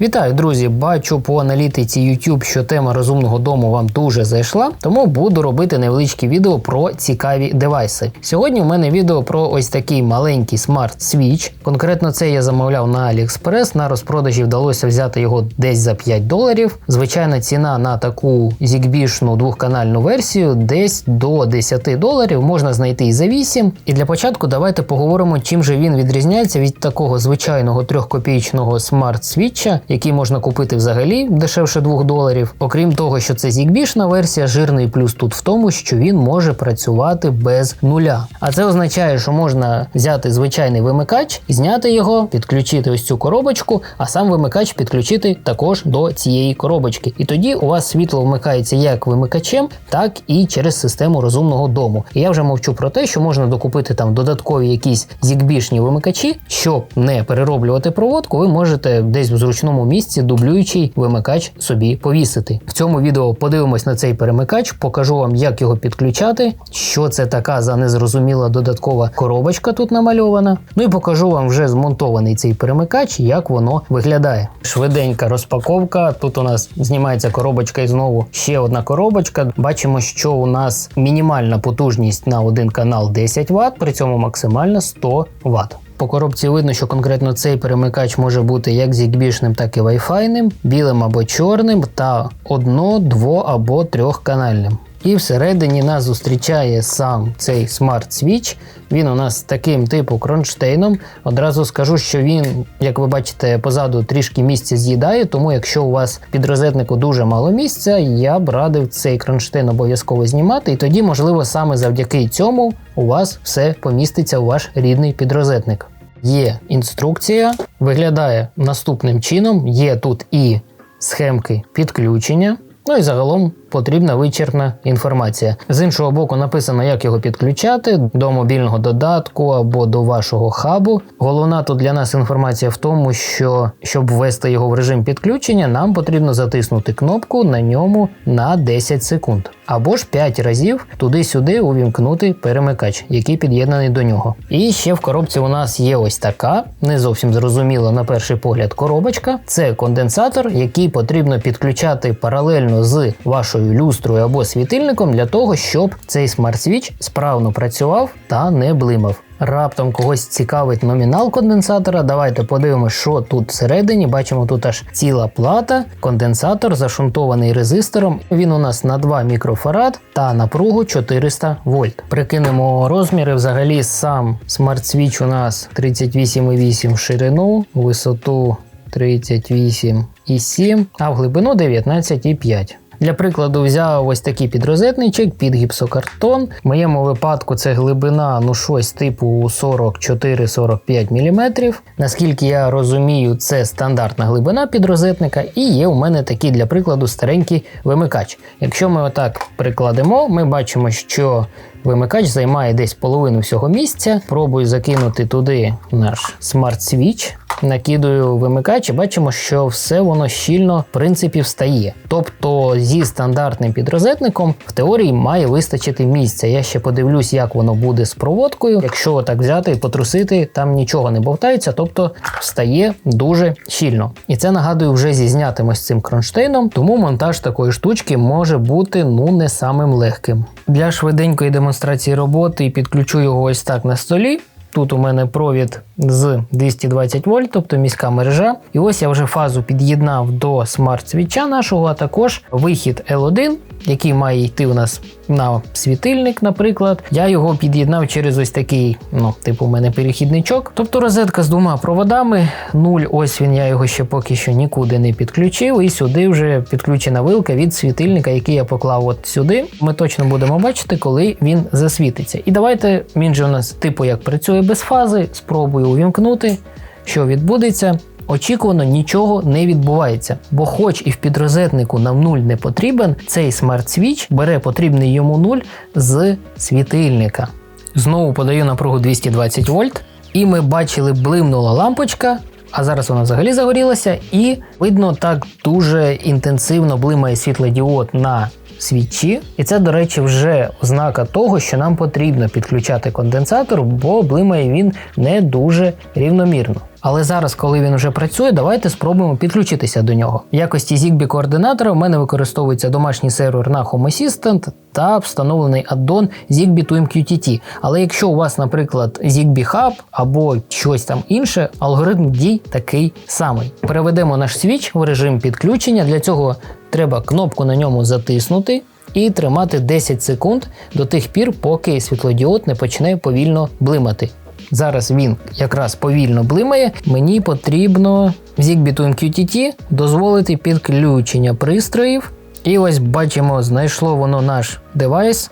Вітаю, друзі! Бачу по аналітиці YouTube, що тема розумного дому вам дуже зайшла, тому буду робити невеличкі відео про цікаві девайси. Сьогодні у мене відео про ось такий маленький смарт свіч. Конкретно це я замовляв на AliExpress, На розпродажі вдалося взяти його десь за 5 доларів. Звичайна ціна на таку зігбішну двохканальну версію десь до 10 доларів. Можна знайти і за 8. І для початку давайте поговоримо, чим же він відрізняється від такого звичайного трьохкопійчного смарт свіча який можна купити взагалі дешевше 2 доларів. Окрім того, що це зігбішна версія, жирний плюс тут в тому, що він може працювати без нуля. А це означає, що можна взяти звичайний вимикач, зняти його, підключити ось цю коробочку, а сам вимикач підключити також до цієї коробочки. І тоді у вас світло вмикається як вимикачем, так і через систему розумного дому. І я вже мовчу про те, що можна докупити там додаткові якісь зігбішні вимикачі, щоб не перероблювати проводку, ви можете десь в зручному іншому місці дублюючий вимикач собі повісити. В цьому відео подивимось на цей перемикач, покажу вам, як його підключати, що це така за незрозуміла додаткова коробочка тут намальована. Ну і покажу вам вже змонтований цей перемикач, як воно виглядає. Швиденька розпаковка. Тут у нас знімається коробочка і знову ще одна коробочка. Бачимо, що у нас мінімальна потужність на один канал 10 Вт, при цьому максимальна 100 Вт. По коробці видно, що конкретно цей перемикач може бути як зігбішним, так і вайфайним, білим або чорним, та одно, дво або трьохканальним. І всередині нас зустрічає сам цей Smart Switch. Він у нас таким типу кронштейном. Одразу скажу, що він, як ви бачите, позаду трішки місця з'їдає, тому якщо у вас під розетнику дуже мало місця, я б радив цей кронштейн обов'язково знімати. І тоді, можливо, саме завдяки цьому у вас все поміститься у ваш рідний підрозетник. Є інструкція, виглядає наступним чином: є тут і схемки підключення. Ну і загалом потрібна вичерпна інформація. З іншого боку, написано, як його підключати до мобільного додатку або до вашого хабу. Головна тут для нас інформація в тому, що щоб ввести його в режим підключення, нам потрібно затиснути кнопку на ньому на 10 секунд. Або ж 5 разів туди-сюди увімкнути перемикач, який під'єднаний до нього. І ще в коробці у нас є ось така, не зовсім зрозуміла на перший погляд коробочка. Це конденсатор, який потрібно підключати паралельно з вашою вашою люстрою або світильником для того, щоб цей смарт-свіч справно працював та не блимав. Раптом когось цікавить номінал конденсатора. Давайте подивимося, що тут всередині. Бачимо, тут аж ціла плата, конденсатор зашунтований резистором. Він у нас на 2 мікрофарад та напругу 400 вольт. Прикинемо розміри. Взагалі сам смарт-свіч у нас 38,8 в ширину, висоту 38,7, а в глибину 19,5. Для прикладу, взяв ось такий підрозетничок під гіпсокартон. В моєму випадку це глибина ну щось типу 44-45 мм. Наскільки я розумію, це стандартна глибина підрозетника, і є у мене такий для прикладу старенький вимикач. Якщо ми отак прикладемо, ми бачимо, що вимикач займає десь половину всього місця. Пробую закинути туди наш смарт-свіч накидую вимикач і бачимо, що все воно щільно в принципі встає. Тобто зі стандартним підрозетником в теорії має вистачити місця. Я ще подивлюсь, як воно буде з проводкою. Якщо так взяти і потрусити, там нічого не бовтається, тобто встає дуже щільно. І це нагадую вже зі знятим цим кронштейном, тому монтаж такої штучки може бути ну не самим легким. Для швиденької демонстрації роботи підключу його ось так на столі. Тут у мене провід з 220 вольт, тобто міська мережа. І ось я вже фазу під'єднав до смарт-свіча нашого, а також вихід L1, який має йти у нас на світильник, наприклад. Я його під'єднав через ось такий, ну, типу, у мене перехідничок. Тобто розетка з двома проводами. Нуль, ось він, я його ще поки що нікуди не підключив. І сюди вже підключена вилка від світильника, який я поклав от сюди. Ми точно будемо бачити, коли він засвітиться. І давайте він же у нас, типу, як працює без фази, спробую увімкнути, що відбудеться. Очікувано нічого не відбувається, бо, хоч і в підрозетнику нам нуль не потрібен, цей смарт-свіч бере потрібний йому нуль з світильника. Знову подаю напругу 220 вольт, і ми бачили, блимнула лампочка. А зараз вона взагалі загорілася, і видно, так дуже інтенсивно блимає світлодіод на свічі. І це, до речі, вже ознака того, що нам потрібно підключати конденсатор, бо блимає він не дуже рівномірно. Але зараз, коли він вже працює, давайте спробуємо підключитися до нього. В якості Zigbee координатора в мене використовується домашній сервер на Home Assistant та встановлений аддон Zigbee to MQTT. Але якщо у вас, наприклад, Zigbee Hub або щось там інше, алгоритм дій такий самий. Переведемо наш свіч в режим підключення. Для цього треба кнопку на ньому затиснути. І тримати 10 секунд до тих пір, поки світлодіод не почне повільно блимати. Зараз він якраз повільно блимає. Мені потрібно в Zigbee to MQTT дозволити підключення пристроїв. І ось бачимо, знайшло воно наш девайс.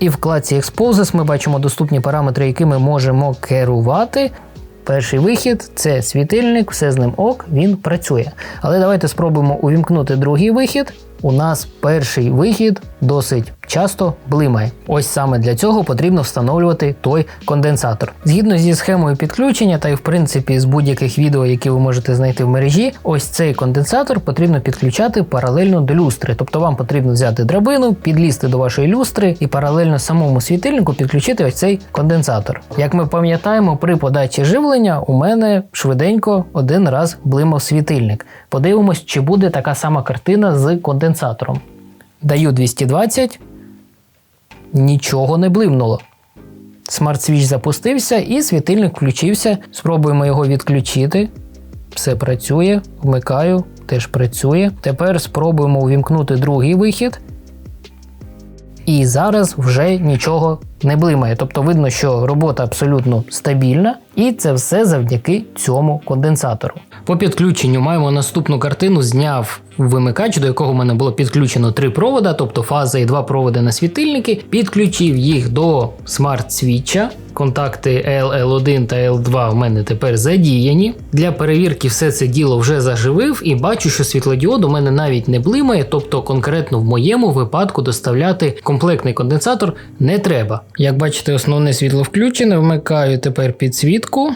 І в вкладці Exposes ми бачимо доступні параметри, які ми можемо керувати. Перший вихід це світильник, все з ним ок, він працює. Але давайте спробуємо увімкнути другий вихід. У нас перший вихід досить часто блимає. Ось саме для цього потрібно встановлювати той конденсатор. Згідно зі схемою підключення, та й в принципі з будь-яких відео, які ви можете знайти в мережі, ось цей конденсатор потрібно підключати паралельно до люстри. Тобто вам потрібно взяти драбину, підлізти до вашої люстри і паралельно самому світильнику підключити ось цей конденсатор. Як ми пам'ятаємо, при подачі живлення у мене швиденько один раз блимав світильник. Подивимось, чи буде така сама картина з конденсатором. Даю 220, нічого не блимнуло. Смарт-свіч запустився і світильник включився. Спробуємо його відключити. Все працює, вмикаю, теж працює. Тепер спробуємо увімкнути другий вихід. І зараз вже нічого не блимає. Тобто видно, що робота абсолютно стабільна, і це все завдяки цьому конденсатору. По підключенню маємо наступну картину. Зняв вимикач, до якого в мене було підключено три провода, тобто фаза і два проводи на світильники. Підключив їх до смарт-свіча. Контакти LL1 та L2 в мене тепер задіяні. Для перевірки все це діло вже заживив і бачу, що світлодіод у мене навіть не блимає, тобто конкретно в моєму випадку доставляти комплектний конденсатор не треба. Як бачите, основне світло включене, вмикаю тепер підсвітку.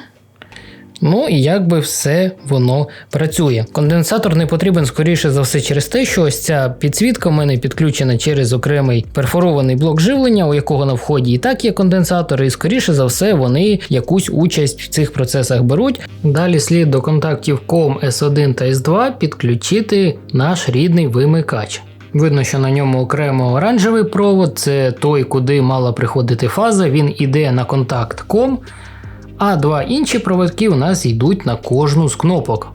Ну і як би все воно працює. Конденсатор не потрібен скоріше за все через те, що ось ця підсвітка в мене підключена через окремий перфорований блок живлення, у якого на вході і так є конденсатор, і скоріше за все вони якусь участь в цих процесах беруть. Далі слід до контактів COM S1 та S2 підключити наш рідний вимикач. Видно, що на ньому окремо оранжевий провод, це той, куди мала приходити фаза, він іде на контакт COM, а два інші проводки у нас йдуть на кожну з кнопок.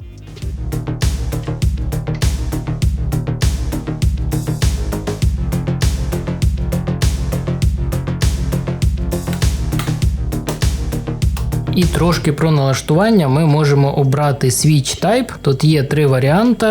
І трошки про налаштування ми можемо обрати Switch Type. Тут є три варіанти: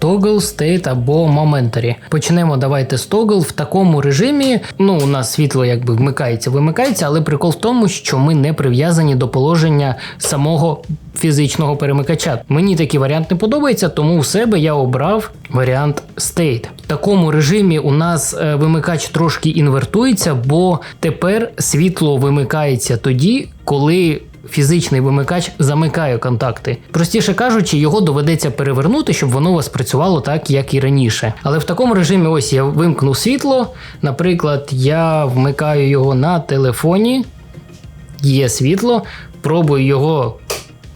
Toggle, State або Momentary. Почнемо давайте з Toggle. В такому режимі. Ну, у нас світло якби вмикається, вимикається, але прикол в тому, що ми не прив'язані до положення самого фізичного перемикача. Мені такий варіант не подобається, тому у себе я обрав варіант State. В такому режимі у нас е, вимикач трошки інвертується, бо тепер світло вимикається тоді, коли фізичний вимикач замикає контакти. Простіше кажучи, його доведеться перевернути, щоб воно у вас працювало так, як і раніше. Але в такому режимі, ось я вимкнув світло. Наприклад, я вмикаю його на телефоні, є світло, пробую його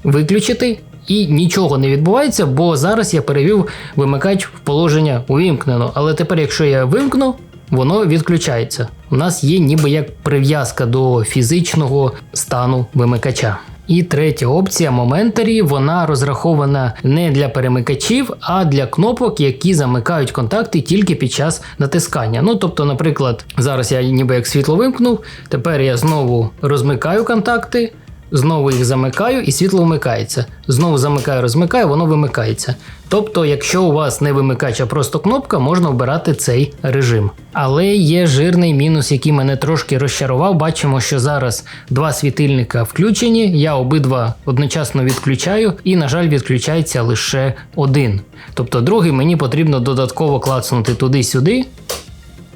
виключити. І нічого не відбувається, бо зараз я перевів вимикач в положення увімкнено. Але тепер, якщо я вимкну, воно відключається. У нас є ніби як прив'язка до фізичного стану вимикача. І третя опція Momentary, вона розрахована не для перемикачів, а для кнопок, які замикають контакти тільки під час натискання. Ну тобто, наприклад, зараз я ніби як світло вимкнув, тепер я знову розмикаю контакти. Знову їх замикаю і світло вмикається. Знову замикаю, розмикаю, воно вимикається. Тобто, якщо у вас не вимикач, а просто кнопка, можна обирати цей режим. Але є жирний мінус, який мене трошки розчарував. Бачимо, що зараз два світильника включені, я обидва одночасно відключаю, і, на жаль, відключається лише один. Тобто, другий мені потрібно додатково клацнути туди-сюди.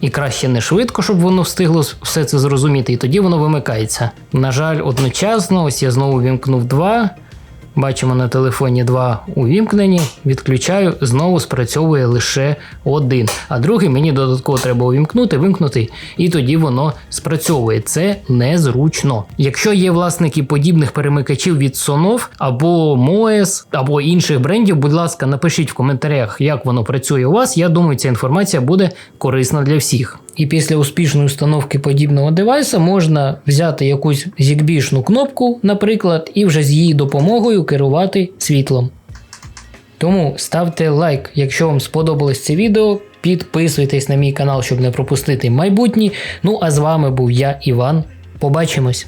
І краще не швидко, щоб воно встигло все це зрозуміти, і тоді воно вимикається. На жаль, одночасно, ось я знову вімкнув два. Бачимо на телефоні два увімкнені, відключаю, знову спрацьовує лише один. А другий мені додатково треба увімкнути, вимкнути, і тоді воно спрацьовує. Це незручно. Якщо є власники подібних перемикачів від Sonoff або Moes, або інших брендів, будь ласка, напишіть в коментарях, як воно працює у вас. Я думаю, ця інформація буде корисна для всіх. І після успішної установки подібного девайса можна взяти якусь зігбішну кнопку, наприклад, і вже з її допомогою керувати світлом. Тому ставте лайк, якщо вам сподобалось це відео. Підписуйтесь на мій канал, щоб не пропустити майбутні. Ну а з вами був я, Іван. Побачимось!